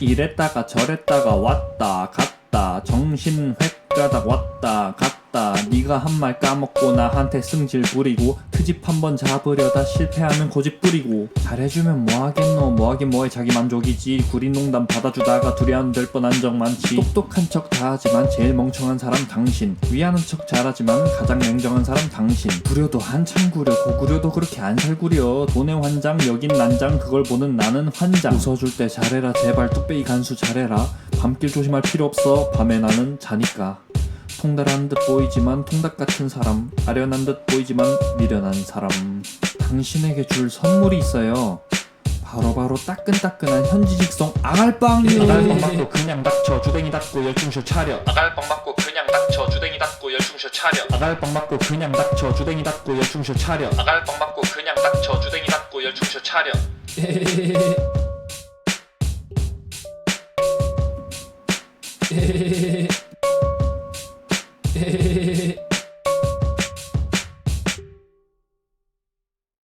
이랬다가 저랬다가 왔다 갔다. 정신 획가닥 왔다 갔다 네가 한 말 까먹고 나한테 승질 부리고 트집 한번 잡으려다 실패하면 고집 부리고. 잘해주면 뭐하겠노? 뭐하긴 뭐해? 자기 만족이지. 구린 농담 받아주다가 안될 뻔한 적 많지. 똑똑한 척 다 하지만 제일 멍청한 사람 당신. 위하는 척 잘하지만 가장 냉정한 사람 당신. 구려도 한참 구려. 고구려도 그렇게 안 살구려. 돈의 환장 여긴 난장. 그걸 보는 나는 환장. 웃어줄 때 잘해라. 제발 뚝배기 간수 잘해라. 밤길 조심할 필요 없어. 밤에 나는 자니까 통달한 듯 보이지만 통닭 같은 사람 아련한 듯 보이지만 미련한 사람. 당신에게 줄 선물이 있어요. 바로바로 따끈따끈한 현지직송 아갈빵이요 아갈빵 맞고 그냥 닥쳐 주댕이 닫고 열중쇼 차려. 아갈빵 맞고 그냥 닥쳐 주댕이 닫고 열중쇼 차려. 아갈빵 맞고 그냥 닥쳐 주댕이 닫고 열중쇼 차려. 아갈빵 맞고 그냥 닥쳐 주댕이 닫고 열중쇼 차려 Hey.